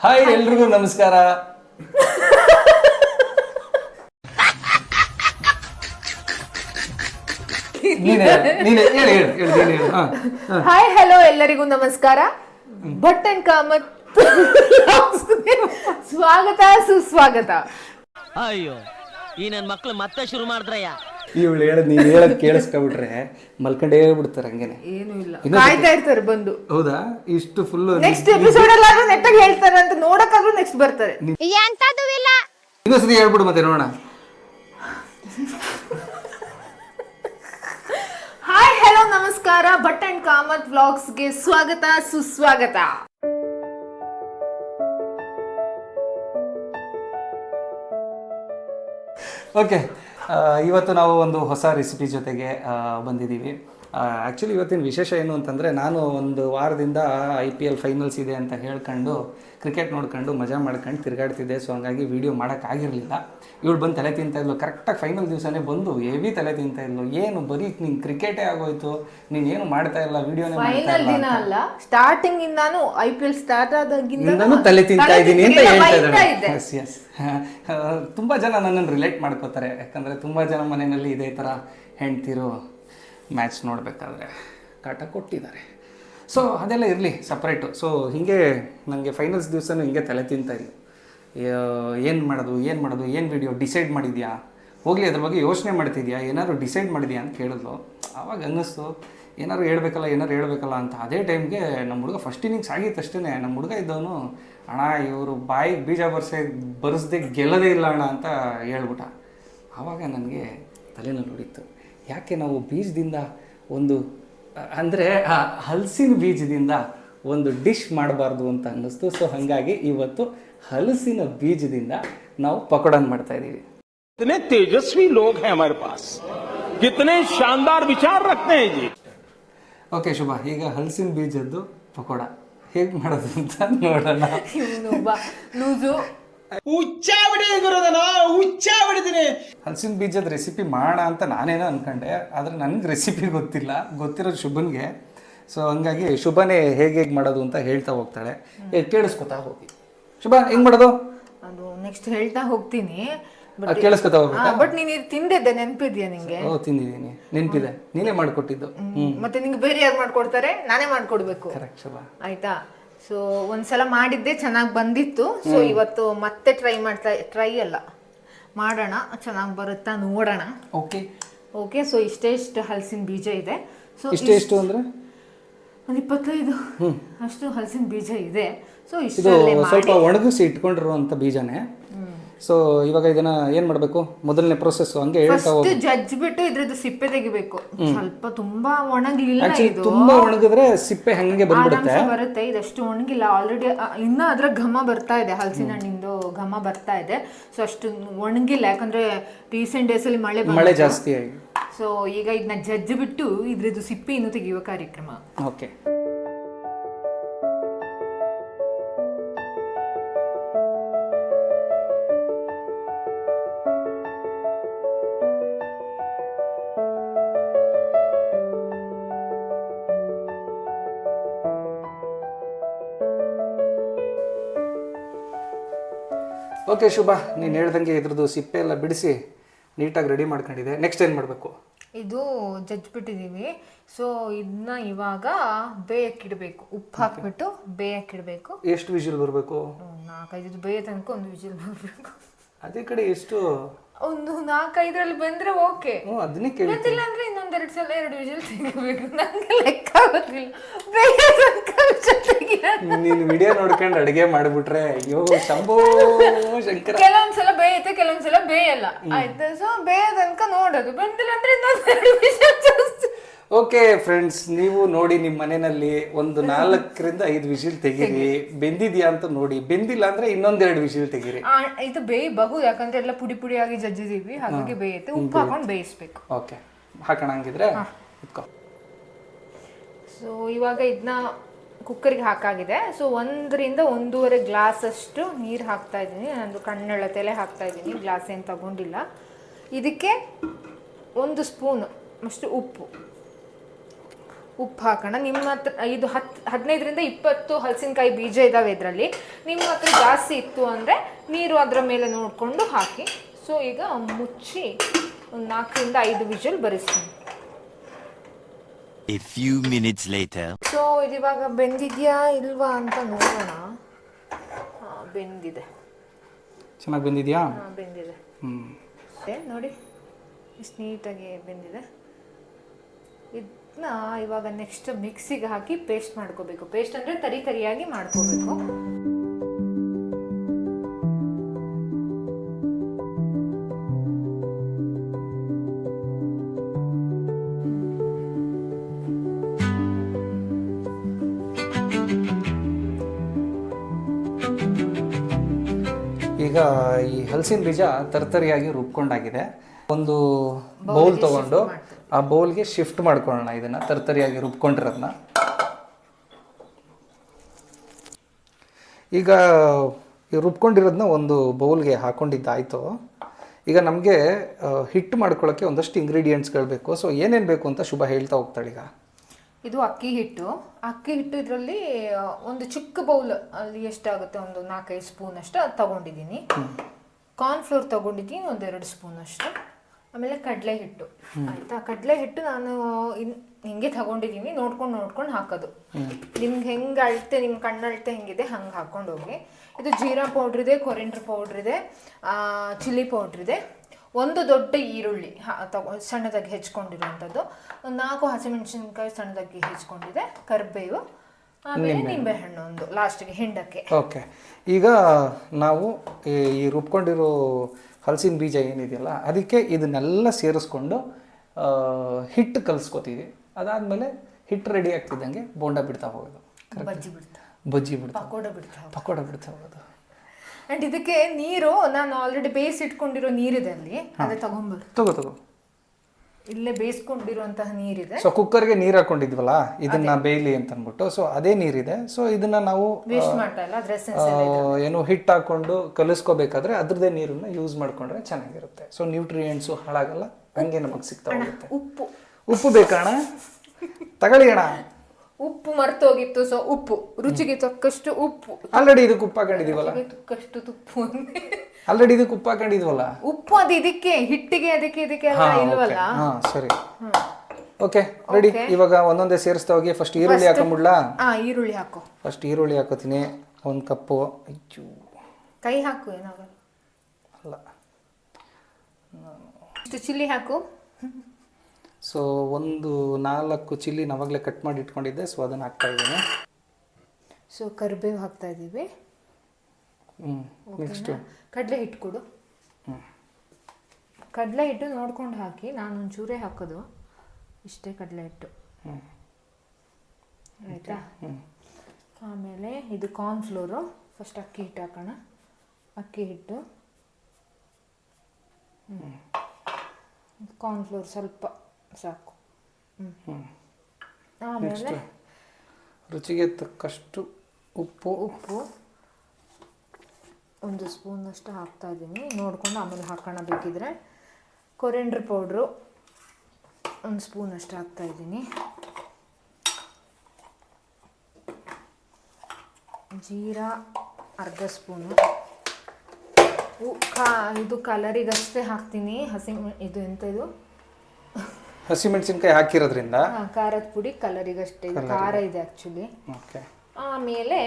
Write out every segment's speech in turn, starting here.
Hi ಎಲ್ರಿಗೂ ನಮಸ್ಕಾರ. ನೀನೆ ನೀನೆ ಹೇಳಿ ಹೇಳಿ ಹೇಳಿ ನೀನೆ ಹೇಳು. ಹಾ ಹಾ. ಹಾಯ್ ಹಲೋ ಎಲ್ಲರಿಗೂ ನಮಸ್ಕಾರ. ಭಟ್ ಅಂಡ್ ಕಾಮತ್ ಸ್ವಾಗತ ಸುಸ್ವಾಗತ. ಅಯ್ಯೋ ಈ ನನ್ ಮಕ್ಳು ಮತ್ತೆ ಶುರು ಮಾಡಿದ್ರಯ್ಯ. ಇವಳು ಹೇಳದ್ ನೀನ್ ಹೇಳದ್ ಕೇಳಿಸ್ಕೊಬಿಟ್ರೆ ಮಲ್ಕೊಂಡೇ ಬಿಡ್ತಾರೆ ಹಂಗೇನೆ. ಏನು ಇಲ್ಲ. ಕಾಯ್ತಾ ಇರ್ತಾರೆ ಬಂದು. ಹೌದಾ? ಇಷ್ಟು ಫುಲ್ ನೆಕ್ಸ್ಟ್ ಎಪಿಸೋಡ್ ಅಲ್ಲಾದ್ರೂ ನೆಟ್ಟಾಗಿ ಹೇಳ್ತಾರೆ ಅಂತ ನೋಡಕ್ಕಾದ್ರೂ ನೆಕ್ಸ್ಟ್ ಬರ್ತಾರೆ. ಇನ್ನೊಂದ್ಸತಿ ಹೇಳ್ಬಿಡು ಮತ್ತೆ ನೋಡೋಣ. ಹಾಯ್ ಹಲೋ ನಮಸ್ಕಾರ. ಭಟ್ ಅಂಡ್ ಕಾಮತ್ ವ್ಲಾಗ್ಸ್ಗೆ ಸ್ವಾಗತ ಸುಸ್ವಾಗತ. ಓಕೆ ಇವತ್ತು ನಾವು ಒಂದು ಹೊಸ ರೆಸಿಪಿ ಜೊತೆಗೆ ಬಂದಿದ್ದೀವಿ. ಆ್ಯಕ್ಚುಲಿ ಇವತ್ತಿನ ವಿಶೇಷ ಏನು ಅಂತಂದರೆ ನಾನು ಒಂದು ವಾರದಿಂದ ಐ ಪಿ ಎಲ್ ಫೈನಲ್ಸ್ ಇದೆ ಅಂತ ಹೇಳ್ಕೊಂಡು ಕ್ರಿಕೆಟ್ ನೋಡ್ಕೊಂಡು ಮಜಾ ಮಾಡ್ಕೊಂಡು ತಿರುಗಾಡ್ತಿದ್ದೆ. ಸೊ ಹಂಗಾಗಿ ವೀಡಿಯೋ ಮಾಡೋಕ್ಕಾಗಿರಲಿಲ್ಲ ಇವಳು ಬಂದು ತಲೆ ತಿಂತ ಇದ್ಲು. ಕರೆಕ್ಟಾಗಿ ಫೈನಲ್ ದಿವಸನೇ ಬಂದು ಹೆವಿ ತಲೆ ತಿಂತ ಇದ್ಲು. ಏನು ಬರೀ ನೀನು ಕ್ರಿಕೆಟೇ ಆಗೋಯ್ತು. ನೀನು ಏನು ಮಾಡ್ತಾ ಇಲ್ಲ? ವೀಡಿಯೋನೇ ಮಾಡ್ತಾ ಫೈನಲ್ ದಿನ ಅಲ್ಲ ಸ್ಟಾರ್ಟಿಂಗ್ ಇಂದಾನು ಐ ಪಿ ಎಲ್ ಸ್ಟಾರ್ಟ್ ತಲೆ ತಿಂತಾ ಇದ್ದೀನಿ ಅಂತ ಹೇಳ್ತಾ ಇದ್ದೆ ಎಸ್ ಎಸ್ ತುಂಬ ಜನ ನನ್ನನ್ನು ರಿಲೇಟ್ ಮಾಡ್ಕೋತಾರೆ. ಯಾಕಂದರೆ ತುಂಬ ಜನ ಮನೆಯಲ್ಲಿ ಇದೇ ಥರ ಹೆಂಡ್ತಿರು. ಮ್ಯಾಚ್ ನೋಡಬೇಕಾದ್ರೆ ಕಾಟ ಕೊಟ್ಟಿದ್ದಾರೆ. ಸೊ ಅದೆಲ್ಲ ಇರಲಿ ಸಪ್ರೇಟು ಸೊ ಹೀಗೆ ನನಗೆ ಫೈನಲ್ಸ್ ದಿವಸನೂ ಹಿಂಗೆ ತಲೆ ತಿಂತಾ ಇಲ್ಲ ಏನು ಮಾಡೋದು ಏನು ಮಾಡೋದು, ಏನು ವಿಡಿಯೋ ಡಿಸೈಡ್ ಮಾಡಿದ್ಯಾ? ಹೋಗಲಿ, ಅದ್ರ ಬಗ್ಗೆ ಯೋಚನೆ ಮಾಡ್ತಿದ್ಯಾ? ಏನಾದರೂ ಡಿಸೈಡ್ ಮಾಡಿದ್ಯಾ ಅಂತ ಕೇಳಿದ್ಲು. ಆವಾಗ ಅನ್ನಿಸ್ತು, ಏನಾದ್ರು ಹೇಳ್ಬೇಕಲ್ಲ ಏನಾದ್ರು ಹೇಳ್ಬೇಕಲ್ಲ ಅಂತ ಅದೇ ಟೈಮ್ಗೆ ನಮ್ಮ ಹುಡುಗ ಫಸ್ಟ್ ಇನ್ನಿಂಗ್ಸ್ ಆಗಿತ್ತಷ್ಟೇ ನಮ್ಮ ಹುಡುಗ ಇದ್ದವನು, ಅಣ್ಣ, ಇವರು ಬಾಯಿಗೆ ಬೀಜ ಬರ್ಸೆ, ಬರೆಸ್ದೆ ಗೆಲ್ಲದೇ ಇಲ್ಲ ಅಣ್ಣ ಅಂತ ಹೇಳ್ಬಿಟ್ಟ. ಆವಾಗ ನನಗೆ ತಲೆನಲ್ಲಿ ಹೊಡಿತು. ಯಾಕೆ ನಾವು ಬೀಜದಿಂದ ಒಂದು ಅಂದರೆ ಆ ಹಲಸಿನ ಬೀಜದಿಂದ ಒಂದು ಡಿಶ್ ಮಾಡಬಾರ್ದು ಅಂತ ಅನ್ನಿಸ್ತು. ಸೊ ಹಾಗಾಗಿ ಇವತ್ತು ಹಲಸಿನ ಬೀಜದಿಂದ ನಾವು ಪಕೋಡನ್ ಮಾಡ್ತಾ ಇದ್ದೀವಿ. ತೇಜಸ್ವಿ ಲೋಗ್ ಹೇಮರ್ ಪಾಸ್. ಕಿತ್ತನೆ ಶಾನದಾರ್ ವಿಚಾರ ರಕ್ತ ಓಕೆ ಶುಭ. ಈಗ ಹಲಸಿನ ಬೀಜದ್ದು ಪಕೋಡ. ಹೇಗೆ ಮಾಡೋದು ಅಂತ ನೋಡೋಣ. ಲೂಸು ಇವನು ಹುಚ್ಚ ಬಿಡಿದೀನಿ ಹಲಸಿನ ಬೀಜದ ರೆಸಿಪಿ ಮಾಡೋಣ ಅಂತ ನಾನೇನೋ ಅನ್ಕೊಂಡೆ ಆದ್ರೆ ನನಗೆ ರೆಸಿಪಿ ಗೊತ್ತಿಲ್ಲ ಗೊತ್ತಿರೋದು ಶುಭನ್ಗೆ. ಸೊ ಹಂಗಾಗಿ ಶುಭನೇ ಹೇಗೆ ಹೇಗೆ ಮಾಡೋದು ಅಂತ ಹೇಳ್ತಾ ಹೋಗ್ತಾಳೆ. ಏ ಕೇಳಿಸ್ಕೊತಾ ಹೋಗಿ. ಶುಭ ಹೆಂಗ್ ಮಾಡೋದು? ಅದು ನೆಕ್ಸ್ಟ್ ಹೇಳ್ತಾ ಹೋಗ್ತೀನಿ. ಆ, ಕೇಳಿಸ್ಕೊತಾ ಹೋಗ್ಬೇಕಾ? ಬಟ್ ನೀನ್ ಇದು ತಿಂದಿದ್ದೆ ನೆನ್ಪಿದ್ಯಾ ನಿಂಗೆ? ಓ ತಿಂದಿದ್ದೀನಿ. ನೆನಪಿದೆ. ನೀನೇ ಮಾಡಿಕೊಟ್ಟಿದ್ದು. ಮತ್ತೆ ನಿಂಗೆ ಬೇರೆ ಯಾರು ಮಾಡ್ಕೊಡ್ತಾರೆ? ನಾನೇ ಮಾಡ್ಕೊಡ್ಬೇಕು. ಕರೆಕ್ಟ್ ಶುಭ. ಆಯ್ತಾ? ಸೊ ಒಂದ್ಸಲ ಮಾಡಿದ್ದೆ ಚೆನ್ನಾಗಿ ಬಂದಿತ್ತು. ಸೊ ಇವತ್ತು ಮತ್ತೆ ಟ್ರೈ ಮಾಡ್ತಾ ಟ್ರೈ ಅಲ್ಲ. ಮಾಡೋಣ ಚೆನ್ನಾಗಿ ಬರುತ್ತಾ ನೋಡೋಣ. ಓಕೆ ಓಕೆ ಸೊ ಇಷ್ಟೇ ಇಷ್ಟು ಹಲಸಿನ ಬೀಜ ಇದೆ. ಸೊ ಇಷ್ಟೇ ಇಷ್ಟು ಅಂದ್ರೆ? ಒಂದು ಇಪ್ಪತ್ತೈದು. ಅಷ್ಟು ಹಲಸಿನ ಬೀಜ ಇದೆ. ಸೊ ಇಷ್ಟು ಸ್ವಲ್ಪ ಒಣಗಿಸಿ ಇಟ್ಕೊಂಡಿರುವಂಥ ಬೀಜನೇ. ಸೊ ಇವಾಗ ಇದನ್ನ ಏನು ಮಾಡಬೇಕು? ಮೊದಲನೇ ಪ್ರೊಸೆಸ್ ಹಂಗೆ ಹೇಳ್ತಾ ಫಸ್ಟ್ ಹೋಗಿ. ಜಜ್ಜ್ ಬಿಟ್ಟು ಇದ್ರದ್ದು ಸಿಪ್ಪೆ ತೆಗಿಬೇಕು. ಸ್ವಲ್ಪ ತುಂಬಾ ಒಣಗ್ಲಿಲ್ಲ ಇದು. ತುಂಬಾ ಒಣಗಿದ್ರೆ ಸಿಪ್ಪೆ ಹಂಗೆ ಬಂದ್ಬಿಡುತ್ತೆ. ಬರುತ್ತೆ. ಇದಷ್ಟು ಒಣಗಿಲ್ಲ. ಆಲ್ರೆಡಿ ಇನ್ನ ಅದ್ರ ಘಮ ಬರ್ತಾ ಇದೆ. ಹಲಸಿನ ಹಣ್ಣಿಂದು ಘಮ ಬರ್ತಾ ಇದೆ. ಸೊ ಅಷ್ಟು ಒಣಗಿಲ್ಲ. ಯಾಕಂದ್ರೆ ರೀಸೆಂಟ್ ಡೇಸ್ ಅಲ್ಲಿ ಮಳೆ ಮಳೆ ಜಾಸ್ತಿ ಆಗಿ. ಸೊ ಈಗ ಇದನ್ನ ಜಜ್ಜಿ ಬಿಟ್ಟು ಇದ್ರದ್ದು ಸಿಪ್ಪೆ ಇನ್ನು ತೆಗೆಯುವ ಕಾರ್ಯಕ್ರಮ. ಓಕೆ ಓಕೆ ಶುಭ ನೀನು ಹೇಳ್ದಂಗೆ ಇದ್ರದ್ದು ಸಿಪ್ಪೆ ಎಲ್ಲ ಬಿಡಿಸಿ ನೀಟಾಗಿ ರೆಡಿ ಮಾಡ್ಕೊಂಡಿದೆ. ನೆಕ್ಸ್ಟ್ ಏನು ಮಾಡಬೇಕು? ಇದು ಜಜ್ಬಿಟ್ಟಿದ್ದೀವಿ ಸೊ ಇದನ್ನ ಇವಾಗ ಬೇಯಕ್ಕಿಡಬೇಕು. ಉಪ್ಪು ಹಾಕ್ಬಿಟ್ಟು ಬೇಯಕ್ಕಿಡಬೇಕು. ಎಷ್ಟು ವಿಜಿಲ್ ಬರಬೇಕು? ನಾಲ್ಕೈದು ಬೇಯ ತನಕ ಒಂದು ವಿಜಿಲ್ ಬರಬೇಕು. ಅದೇ ಕಡೆ ಎಷ್ಟು ಒಂದು ನಾಲ್ಕೈದರಲ್ಲಿ ಬಂದ್ರೆ ಓಕೆ. ಹ್ಞೂ ಅದನ್ನೇ ಕೇಳಿ ಗೊತ್ತಿಲ್ಲ ಅಂದ್ರೆ ಇನ್ನೊಂದೆರಡು ಸಲ ಎರಡು ವಿಜಿಲ್ ತೆಗಿಬೇಕು. ನಂಗೆ ಲೆಕ್ಕ ಆಗೋದಿಲ್ಲ. ತೆಗಿಯೋದು. ನೀನು ವಿಡಿಯೋ ನೋಡ್ಕೊಂಡು ಅಡಿಗೆ ಮಾಡ್ಬಿಟ್ರೆ ಅಯ್ಯೋ ಶಂಭೋ ಶಂಕರ. ಕೆಲವೊಂದ್ಸಲ ಬೇಯುತ್ತೆ ಕೆಲವೊಂದ್ಸಲ ಬೇಯಲ್ಲ. ಆಯ್ತಾ? ಸೊ ಬೇಯ ತನಕ ನೋಡೋದು. ಬಂದಿಲ್ಲ ಅಂದ್ರೆ ಇನ್ನೊಂದೆರಡು ವಿಜಿಲ್ ಜಾಸ್ತಿ ಓಕೆ ಫ್ರೆಂಡ್ಸ್ ನೀವು ನೋಡಿ ನಿಮ್ಮ ಮನೆಯಲ್ಲಿ ಒಂದು ನಾಲ್ಕರಿಂದ ಐದು ವಿಷಿಲ್ ತೆಗೀರಿ. ಬೆಂದಿದ್ಯಾ ಅಂತ ನೋಡಿ. ಬೆಂದಿಲ್ಲ ಅಂದ್ರೆ ಇನ್ನೊಂದೆರಡು ವಿಷಿಲ್ ತೆಗೀರಿ. ಆ, ಇದು ಬೇಯಬಹುದು ಯಾಕಂದ್ರೆ ಎಲ್ಲ ಪುಡಿ ಪುಡಿಯಾಗಿ ಜಜ್ಜಿದೀವಿ. ಹಾಗಾಗಿ ಬೇಯುತ್ತೆ. ಉಪ್ಪು ಹಾಕೊಂಡು ಬೇಯಿಸ್ಬೇಕು. ಓಕೆ ಹಾಕೋಣ ಹಂಗಿದ್ರೆ? ಇಟ್ಕೋ. ಸೊ ಇವಾಗ ಇದನ್ನ ಕುಕ್ಕರ್ಗೆ ಹಾಕಾಗಿದೆ. ಸೊ ಒಂದರಿಂದ ಒಂದೂವರೆ ಗ್ಲಾಸ್ ಅಷ್ಟು ನೀರು ಹಾಕ್ತಾ ಇದ್ದೀನಿ. ನಂದು ಕಣ್ಣೆಳತೆಲೆ ಹಾಕ್ತಾ ಇದ್ದೀನಿ. ಗ್ಲಾಸ್ ಏನು ತಗೊಂಡಿಲ್ಲ. ಇದಕ್ಕೆ ಒಂದು ಸ್ಪೂನ್ ಅಷ್ಟು ಉಪ್ಪು. ಉಪ್ಪು ಹಾಕೋಣ. ನಿಮ್ಮ ಹತ್ರ ಇದು ಹತ್ತು ಹದಿನೈದರಿಂದ ಇಪ್ಪತ್ತು ಹಲಸಿನಕಾಯಿ ಬೀಜ ಇದ್ದಾವೆ ಇದರಲ್ಲಿ. ನಿಮ್ಮ ಹತ್ರ ಜಾಸ್ತಿ ಇತ್ತು ಅಂದರೆ ನೀರು ಅದರ ಮೇಲೆ ನೋಡಿಕೊಂಡು ಹಾಕಿ. ಸೊ ಈಗ ಮುಚ್ಚಿ ಒಂದು ನಾಲ್ಕರಿಂದ ಐದು ವಿಜಲ್ ಬರಿಸ್ತೀನಿ. A few minutes later. So ಇದು ಇವಾಗ ಬೆಂದಿದೆಯಾ ಇಲ್ವಾ ಅಂತ ನೋಡೋಣ. ಬೆಂದಿದೆ. ಚೆನ್ನಾಗಿ ಬಂದಿದೆಯಾ? ಬೆಂದಿದೆ. ಹ್ಞೂ ನೋಡಿ ಇಷ್ಟು ನೀಟಾಗಿ ಬೆಂದಿದೆ. ಇದನ್ನ ಇವಾಗ ನೆಕ್ಸ್ಟ್ ಮಿಕ್ಸಿಗೆ ಹಾಕಿ ಪೇಸ್ಟ್ ಮಾಡ್ಕೋಬೇಕು. ಪೇಸ್ಟ್ ಅಂದರೆ ತರಿ ತರಿಯಾಗಿ ಮಾಡ್ಕೋಬೇಕು. ಈಗ ಈ ಹಲಸಿನ ಬೀಜ ತರ್ತರಿಯಾಗಿ ರುಬ್ಕೊಂಡಾಗಿದೆ. ಒಂದು ಬೌಲ್ ತಗೊಂಡು ಆ ಬೌಲ್ಗೆ ಶಿಫ್ಟ್ ಮಾಡ್ಕೊಳ್ಳೋಣ. ಇದನ್ನು ತರ್ತರಿಯಾಗಿ ರುಬ್ಕೊಂಡಿರೋದನ್ನ ಈಗ ಈ ರುಬ್ಕೊಂಡಿರೋದನ್ನ ಒಂದು ಬೌಲ್ಗೆ ಹಾಕ್ಕೊಂಡಿದ್ದಾಯಿತು ಈಗ ನಮಗೆ ಹಿಟ್ಟು ಮಾಡ್ಕೊಳ್ಳೋಕ್ಕೆ ಒಂದಷ್ಟು ಇಂಗ್ರೀಡಿಯೆಂಟ್ಸ್ಗಳು ಬೇಕು. ಸೊ ಏನೇನು ಬೇಕು ಅಂತ ಶುಭ ಹೇಳ್ತಾ ಹೋಗ್ತಾಳೆ ಈಗ. ಇದು ಅಕ್ಕಿ ಹಿಟ್ಟು. ಅಕ್ಕಿ ಹಿಟ್ಟು ಇದರಲ್ಲಿ ಒಂದು ಚಿಕ್ಕ ಬೌಲ್ ಅಲ್ಲಿ ಎಷ್ಟಾಗುತ್ತೆ? ಒಂದು ನಾಲ್ಕೈದು ಸ್ಪೂನ್ ಅಷ್ಟು ಅದು ತಗೊಂಡಿದ್ದೀನಿ. ಕಾರ್ನ್ಫ್ಲೋರ್ ತಗೊಂಡಿದ್ದೀನಿ ಒಂದೆರಡು ಸ್ಪೂನ್ ಅಷ್ಟು ಆಮೇಲೆ ಕಡಲೆ ಹಿಟ್ಟು. ಆಯ್ತಾ? ಕಡಲೆ ಹಿಟ್ಟು ನಾನು ಇನ್ ಹಿಂಗೆ ತಗೊಂಡಿದ್ದೀನಿ ನೋಡ್ಕೊಂಡು ನೋಡ್ಕೊಂಡು ಹಾಕೋದು. ನಿಮ್ಗೆ ಹೆಂಗೆ ಅಳತೆ ನಿಮ್ಮ ಕಣ್ಣಳತೆ ಹೆಂಗಿದೆ ಹಂಗೆ ಹಾಕೊಂಡು ಹೋಗಿ. ಇದು ಜೀರಾ ಪೌಡ್ರ್ ಇದೆ ಕೊರಿಂಡ್ರ್ ಪೌಡ್ರ್ ಇದೆ ಚಿಲ್ಲಿ ಪೌಡ್ರ್ ಇದೆ. ಒಂದು ದೊಡ್ಡ ಈರುಳ್ಳಿ ತಗೊ ಸಣ್ಣದಾಗಿ ಹೆಚ್ಕೊಂಡಿರುವಂಥದ್ದು. ಒಂದು ನಾಲ್ಕು ಹಸಿಮೆಣಸಿನ್ಕಾಯಿ ಸಣ್ಣದಾಗಿ ಹೆಚ್ಕೊಂಡಿದೆ ಕರ್ಬೇವು ಆಮೇಲೆ ನಿಂಬೆಹಣ್ಣು ಒಂದು ಲಾಸ್ಟಿಗೆ ಹಿಂಡಕ್ಕೆ. ಓಕೆ. ಈಗ ನಾವು ಈ ರುಬ್ಕೊಂಡಿರೋ ಹಲಸಿನ ಬೀಜ ಏನಿದೆಯಲ್ಲ ಅದಕ್ಕೆ ಇದನ್ನೆಲ್ಲ ಸೇರಿಸ್ಕೊಂಡು ಹಿಟ್ಟು ಕಲಿಸ್ಕೊತೀವಿ. ಅದಾದಮೇಲೆ ಹಿಟ್ಟು ರೆಡಿ ಆಗ್ತಿದ್ದಂಗೆ ಬೋಂಡ ಬಿಡ್ತಾ ಹೋಗೋದು. ಬಜ್ಜಿ ಬಿಡ್ತಾ. ಬಜ್ಜಿ ಬಿಡ್ತಾ ಪಕೋಡ ಬಿಡ್ತಾ ಪಕೋಡ ಬಿಡ್ತಾ ಹೋಗೋದು. ಅಂಡ್ ಇದಕ್ಕೆ ನೀರು ನಾನು ಆಲ್ರೆಡಿ ಬೇಯಿಸಿ ಇಟ್ಕೊಂಡಿರೋ ನೀರಿದೆ ಅಲ್ಲಿ ಅದೇ ತಗೊಂಬರ್ ತಗೋ ತಗೋ. ಇಲ್ಲೇ ಬೇಯಿಸ್ಕೊಂಡಿರುವಂತಹ ನೀರಿದೆ. ಸೊ ಕುಕ್ಕರ್ಗೆ ನೀರು ಹಾಕೊಂಡಿದ್ವಲ್ಲ ಇದನ್ನ ಬೇಯಲಿ ಅಂತ ಅಂದ್ಬಿಟ್ಟು ಸೊ ಅದೇ ನೀರಿದೆ. ಸೊ ಇದನ್ನ ನಾವು ವೇಸ್ಟ್ ಮಾಡ್ತಾ ಇಲ್ಲ ಅದ್ರ essence ಆ, ಏನು ಹಿಟ್ಟು ಹಾಕೊಂಡು ಕಲಿಸ್ಕೋಬೇಕಾದ್ರೆ ಅದ್ರದ್ದೇ ನೀರನ್ನ ಯೂಸ್ ಮಾಡ್ಕೊಂಡ್ರೆ ಚೆನ್ನಾಗಿರುತ್ತೆ. ಸೊ ನ್ಯೂಟ್ರಿಯೆಂಟ್ಸು ಹಾಳಾಗಲ್ಲ ಹಂಗೆ ನಮಗೆ ಸಿಗ್ತಾ ಹೋಗುತ್ತೆ. ಉಪ್ಪು. ಉಪ್ಪು ಬೇಕಣ್ಣ ತಗೊಳ್ಳಿ ಅಣ್ಣ. ಉಪ್ಪು ಮರ್ತೋಗಿತ್ತು ಸೊ ಉಪ್ಪು. ರುಚಿಗೆ ತಕ್ಕಷ್ಟು ಉಪ್ಪು. ಆಲ್ರೆಡಿ ಇದಕ್ಕೆ ಉಪ್ಪು ಹಾಕೊಂಡಿದೀವಲ್ಲ ತಕ್ಕಷ್ಟು ತುಪ್ಪು ಅಂದೆ. ಆಲ್ರೆಡಿ ಇದಕ್ಕೆ ಉಪ್ಪು ಹಾಕೊಂಡಿದ್ವಲ್ಲ? ಉಪ್ಪು ಅದು ಇದಕ್ಕೆ ಹಿಟ್ಟಿಗೆ ಅದಕ್ಕೆ ಇದಕ್ಕೆ ಎಲ್ಲ ಇಲ್ವಲ್ಲ? ಹಾ ಸರಿ. ಓಕೆ ರೆಡಿ ಇವಾಗ ಒಂದೊಂದೇ ಸೇರಿಸ್ತಾ ಹೋಗಿ ಫಸ್ಟ್ ಈರುಳ್ಳಿ ಹಾಕೊಂಬಿಡ್ಲಾ ಹಾ ಈರುಳ್ಳಿ ಹಾಕು. ಫಸ್ಟ್ ಈರುಳ್ಳಿ ಹಾಕೋತೀನಿ ಒಂದು ಕಪ್ಪು. ಅಯ್ಯೋ. ಕೈ ಹಾಕು ಏನಾಗಲ್ಲ ಅಲ್ಲ. ಇಷ್ಟು ಚಿಲ್ಲಿ ಹಾಕು. ಸೊ ಒಂದು ನಾಲ್ಕು ಚಿಲ್ಲಿ ನಾವಾಗಲೇ ಕಟ್ ಮಾಡಿ ಇಟ್ಕೊಂಡಿದ್ದೆ ಸೊ ಅದನ್ನು ಹಾಕ್ತಾ ಇದ್ದೀನಿ. ಸೊ ಕರಿಬೇವು ಹಾಕ್ತಾ ಹ್ಞೂ ನೆಕ್ಸ್ಟು ಕಡಲೆ ಹಿಟ್ಟು ಕೊಡು. ಕಡಲೆ ಹಿಟ್ಟು ನೋಡ್ಕೊಂಡು ಹಾಕಿ ನಾನು ಒಂಚೂರೆ ಹಾಕೋದು. ಇಷ್ಟೇ ಕಡಲೆ ಹಿಟ್ಟು. ಆಯಿತಾ? ಆಮೇಲೆ ಇದು ಕಾರ್ನ್ಫ್ಲೋರು ಫಸ್ಟ್ ಅಕ್ಕಿ ಹಿಟ್ಟು ಹಾಕೋಣ. ಅಕ್ಕಿ ಹಿಟ್ಟು. ಕಾರ್ನ್ಫ್ಲೋರ್ ಸ್ವಲ್ಪ ಸಾಕು. ಹ್ಞೂ ಆಮೇಲೆ ರುಚಿಗೆ ತಕ್ಕಷ್ಟು ಉಪ್ಪು. ಉಪ್ಪು. ಒಂದು ಸ್ಪೂನಷ್ಟು ಹಾಕ್ತಾ ಇದ್ದೀನಿ. ನೋಡ್ಕೊಂಡು ಆಮೇಲೆ ಹಾಕೋಣ ಬೇಕಿದ್ರೆ. ಕೊರೆಂಡ್ರ್ ಪೌಡ್ರು ಒಂದು ಸ್ಪೂನಷ್ಟು ಹಾಕ್ತಾ ಇದ್ದೀನಿ. ಜೀರಾ ಅರ್ಧ ಸ್ಪೂನು. ಕಾ ಇದು ಕಲರಿಗಷ್ಟೇ ಹಾಕ್ತೀನಿ. ಹಸಿ ಇದು ಎಂತ ಇದು? ಹಸಿಮೆಣಸಿನ್ಕಾಯಿ ಹಾಕಿರೋದ್ರಿಂದ ಖಾರದ ಪುಡಿ ಕಲರಿಗಷ್ಟೇ. ಖಾರ ಇದೆ ಆ್ಯಕ್ಚುಲಿ ಆಮೇಲೆ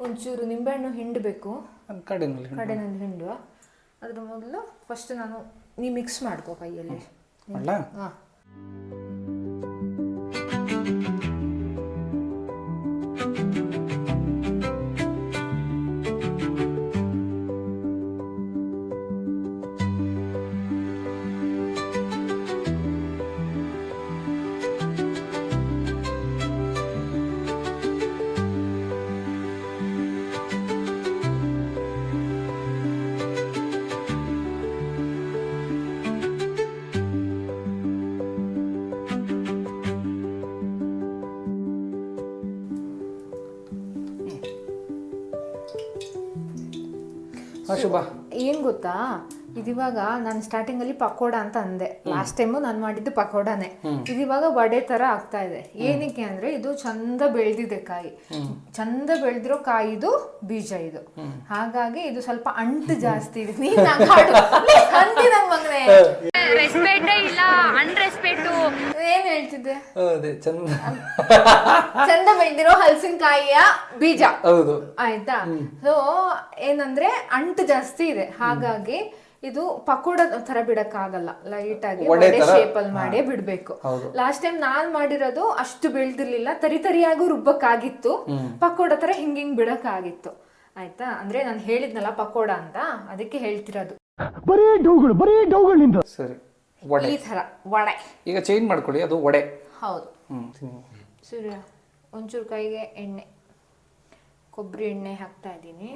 ಒಂಚೂರು ನಿಂಬೆಹಣ್ಣು ಹಿಂಡಬೇಕು. ಕಡೆನಲ್ಲಿ ಕಡೆನಲ್ಲಿ ಹಿಂಡುವ. ಅದ್ರ ಮೊದಲು ಫಸ್ಟ್ ನಾನು ನೀ ಮಿಕ್ಸ್ ಮಾಡ್ಕೋ ಕೈಯಲ್ಲಿ. ಹಾಂ ಶುಭ. ಏನು ಗೊತ್ತಾ? ಇದಿವಾಗ ನಾನು ಸ್ಟಾರ್ಟಿಂಗ್ ಅಲ್ಲಿ ಪಕೋಡ ಅಂತ ಅಂದೆ. ಲಾಸ್ಟ್ ಟೈಮು ನಾನು ಮಾಡಿದ್ದು ಪಕೋಡಾನೆ. ಇದಿವಾಗ ವಡೆ ತರ ಆಗ್ತಾ ಇದೆ. ಏನಕ್ಕೆ ಅಂದ್ರೆ ಇದು ಚಂದ ಬೆಳೆದಿದೆ ಕಾಯಿ. ಚಂದ ಬೆಳೆದಿರೋ ಕಾಯಿದು ಬೀಜ ಇದು. ಹಾಗಾಗಿ ಇದು ಸ್ವಲ್ಪ ಅಂಟು ಜಾಸ್ತಿ ಇದೆ. ನೀನ್ ಮಗನೇ. ರೆಸ್ಪೆಕ್ಟೇ ಇಲ್ಲ ಅನ್ರೆಸ್ಪೆಕ್ಟು ಏನ್ ಹೇಳ್ತಿದ್ದೆ? ಚಂದ. ಚಂದ ಬೆಳೆದಿರೋ ಹಲಸಿನಕಾಯಿಯ ಬೀಜ. ಹೌದು. ಆಯ್ತಾ? ಸೊ ಏನಂದ್ರೆ ಅಂಟು ಜಾಸ್ತಿ ಇದೆ. ಹಾಗಾಗಿ ಇದು ಪಕೋಡ ತರ ಬಿಡಕ್ ಆಗಲ್ಲ ಲೈಟ್ ಆಗಿ? ಶೇಪ್ ಅಲ್ಲಿ ಮಾಡೇ ಬಿಡ್ಬೇಕು. ಲಾಸ್ಟ್ ಟೈಮ್ ನಾನ್ ಮಾಡಿರೋದು ಅಷ್ಟು ಬೆಳ್ದಿರ್ಲಿಲ್ಲ. ತರಿ ತರಿಯಾಗೂ ರುಬ್ಬಕ್ಕಾಗಿತ್ತು. ಪಕೋಡ ತರ ಹಿಂಗ್ ಹಿಂಗ್ ಬಿಡಕ್ ಆಗಿತ್ತು ಆಯ್ತಾ? ಅಂದ್ರೆ ನಾನು ಹೇಳಿದ್ನಲ್ಲ ಪಕೋಡ ಅಂತ. ಅದಕ್ಕೆ ಹೇಳ್ತಿರೋದು. ಸರಿ. ವಡೆ. ಈ ತರ ವಡೆ. ಈಗ ಚೇಂಜ್ ಮಾಡ್ಕೊಳ್ಳಿ ಅದು ವಡೆ. ಹೌದು. ಸೂರ್ಯ ಒಂಚೂರು ಕೈಗೆ ಎಣ್ಣೆ ಕೊಬ್ಬರಿ ಎಣ್ಣೆ ಹಾಕ್ತಾ ಇದ್ದೀನಿ.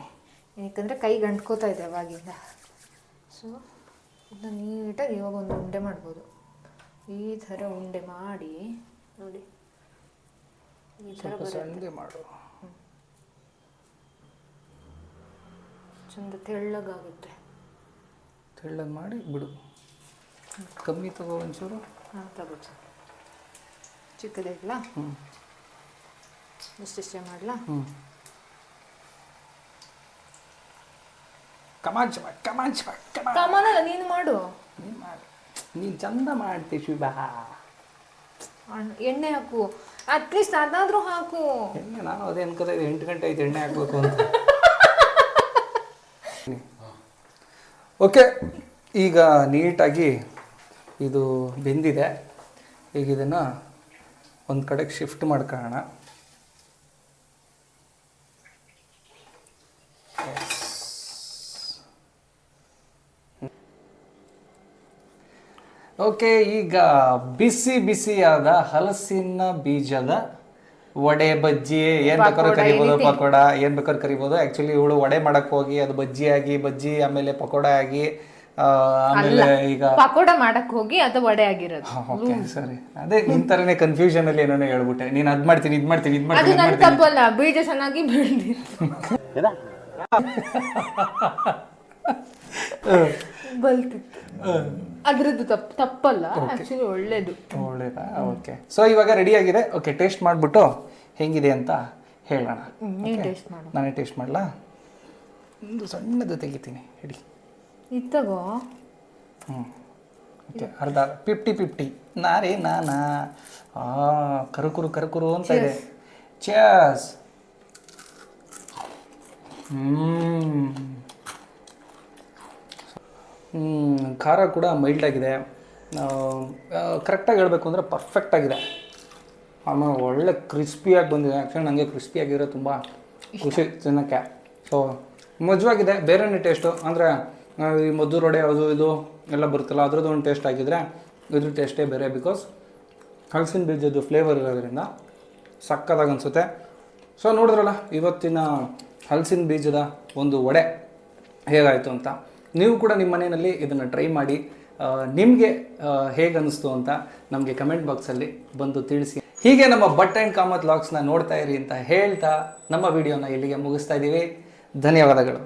ಯಾಕಂದ್ರೆ ಕೈ ಗಂಟ್ಕೋತಾ ಇದೆ ಅವಾಗಿಂದ. ಸೊ ಇದನ್ನ ನೀಟಾಗಿ ಇವಾಗ ಒಂದು ಉಂಡೆ ಮಾಡ್ಬೋದು. ಈ ಥರ ಉಂಡೆ ಮಾಡಿ ನೋಡಿ. ಈ ಥರ ಬರುತ್ತೆ. ಮಾಡು. ಚಂದ ತೆಳ್ಳಗಾಗುತ್ತೆ. ತೆಳ್ಳಗೆ ಮಾಡಿ ಬಿಡು. ಕಮ್ಮಿ ತಗೋ ಒಂಚೂರು. ಹಾಂ ತಗೋ ತಗೋದು ಹ್ಞೂ ಇಷ್ಟೇ ಮಾಡಲಾ? ಹ್ಞೂ come on Shiva come on Shiva come on ಕಮಾನಲ್ಲ ನೀನು ಮಾಡು. ನೀನು ಮಾಡು. ನೀನು ಚಂದ ಮಾಡ್ತಿ ಶಿವ. ಅಣ್- ಎಣ್ಣೆ ಹಾಕು. ಅಟ್ಲೀಸ್ಟ್ ಅದಾದ್ರೂ ಹಾಕು. ಎಣ್ಣೆ ನಾನು ಅದೇ ಅನ್ಕೋತಾ ಇದ್ದೆ ಎಂಟು ಗಂಟೆ ಆಯ್ತು ಎಣ್ಣೆ ಹಾಕ್ಬೇಕು ಅಂತ. ಓಕೆ ಈಗ ನೀಟಾಗಿ ಇದು ಬೆಂದಿದೆ. ಈಗ ಇದನ್ನು ಒಂದು ಕಡೆಗೆ ಶಿಫ್ಟ್ ಮಾಡ್ಕೊಳ್ಳೋಣ. ಓಕೆ ಈಗ ಬಿಸಿ ಬಿಸಿಯಾದ ಹಲಸಿನ ಬೀಜದ ವಡೆ ಬಜ್ಜಿ ಏನ್ ಬೇಕಾದ್ರೂ ಕರಿಬಹುದು ಕರಿಬೋದು ಪಕೋಡ ಏನ್ ಬೇಕಾದ್ರೂ ಕರಿಬೋದು. ಆಕ್ಚುಲಿ ಇವಳು ವಡೆ ಮಾಡಕ್ ಹೋಗಿ ಅದು ಬಜ್ಜಿ ಆಗಿ ಬಜ್ಜಿ ಆಮೇಲೆ ಪಕೋಡ ಆಗಿ ಆಮೇಲೆ ಈಗ ಪಕೋಡ ಮಾಡಕ್ ಹೋಗಿ ಅದು ವಡೆ ಆಗಿರೋದು. ಓಕೆ ಸರಿ. ಅದೇ ನಿನ್ ತರನೇ ಕನ್ಫ್ಯೂಷನ್ ಅಲ್ಲಿ ಏನೋ ಹೇಳ್ಬಿಟ್ಟೆ. ನೀನ್ ಅದ್ ಮಾಡ್ತೀನಿ ಇದ್ ಮಾಡ್ತೀನಿ ಇದ್ ಅದು ಮಾಡ್ತೀನಿ ಇದ್ ನನ್ ಮಾಡ್ತೀನಿ. ತಪ್ಪಲ್ಲ ಬೀಜ ಚೆನ್ನಾಗಿ ಬೆಳೆದಿತ್ತು ಬಲ್ತಿತ್ತು. ಅದ್ರದ್ದು ತಪ್ಪು ತಪ್ಪಲ್ಲ ಆಕ್ಚುಲಿ ಒಳ್ಳೇದು. ಒಳ್ಳೇದಾ? ಓಕೆ ಸೊ ಇವಾಗ ರೆಡಿ ಆಗಿದೆ? ಓಕೆ ಟೇಸ್ಟ್ ಮಾಡ್ಬಿಟ್ಟು ಹೆಂಗಿದೆ ಅಂತ ಹೇಳೋಣ. ನೀನ್ ಟೇಸ್ಟ್ ಮಾಡು. ನಾನೇ ಟೇಸ್ಟ್ ಮಾಡಲಾ? ಒಂದು ಸಣ್ಣದು ತೆಗಿತೀನಿ ಹಿಡಿ. ಇತ್ತಗೋ ಹ್ಞೂ ಓಕೆ ಅರ್ಧ ಫಿಫ್ಟಿ ಫಿಫ್ಟಿ ನಾರೇ ನಾನಾ? ಆ ಕರುಕುರು ಕರುಕುರು ಅಂತ ಇದೆ. ಚಾಸ್ ಹ್ಮ್, ಖಾರ ಕೂಡ ಮೈಲ್ಡ್ ಆಗಿದೆ. ಕರೆಕ್ಟಾಗಿ ಹೇಳಬೇಕು ಅಂದರೆ ಪರ್ಫೆಕ್ಟ್ ಆಗಿದೆ. ಆಮೇಲೆ ಒಳ್ಳೆ ಕ್ರಿಸ್ಪಿಯಾಗಿ ಬಂದಿದೆ. ಆ್ಯಕ್ಚುಲಿ ನನಗೆ ಕ್ರಿಸ್ಪಿಯಾಗಿರೋ ತುಂಬ ಖುಷಿ ತಿನ್ನೋಕ್ಕೆ. ಸೊ ಮಜವಾಗಿದೆ, ಬೇರೆನೇ ಟೇಸ್ಟು ಅಂದರೆ ಈ ಮದ್ದು ವಡೆ ಅದು ಇದು ಎಲ್ಲ ಬರುತ್ತಲ್ಲ, ಅದ್ರದ್ದು ಒಂದು ಟೇಸ್ಟ್ ಆಗಿದ್ರೆ ಇದ್ರ ಟೇಸ್ಟೇ ಬೇರೆ ಬಿಕಾಸ್ ಹಲಸಿನ ಬೀಜದ್ದು ಫ್ಲೇವರ್ ಇರೋದ್ರಿಂದ ಸಕ್ಕತ್ತಾಗಿ ಅನಿಸುತ್ತೆ. ಸೊ ನೋಡಿದ್ರಲ್ಲ, ಇವತ್ತಿನ ಹಲಸಿನ ಬೀಜದ ಒಂದು ವಡೆ ಹೇಗಾಯಿತು ಅಂತ. ನೀವು ಕೂಡ ನಿಮ್ಮ ಮನೆಯಲ್ಲಿ ಇದನ್ನು ಟ್ರೈ ಮಾಡಿ ನಿಮಗೆ ಹೇಗೆ ಅನ್ನಿಸ್ತು ಅಂತ ನಮಗೆ ಕಮೆಂಟ್ ಬಾಕ್ಸಲ್ಲಿ ಬಂದು ತಿಳಿಸಿ. ಹೀಗೆ ನಮ್ಮ ಬಟ್ ಆ್ಯಂಡ್ ಕಾಮತ್ ಲಾಗ್ಸ್ನ ನೋಡ್ತಾ ಇರಿ ಅಂತ ಹೇಳ್ತಾ ನಮ್ಮ ವಿಡಿಯೋನ ಇಲ್ಲಿಗೆ ಮುಗಿಸ್ತಾ ಇದ್ದೀವಿ. ಧನ್ಯವಾದಗಳು.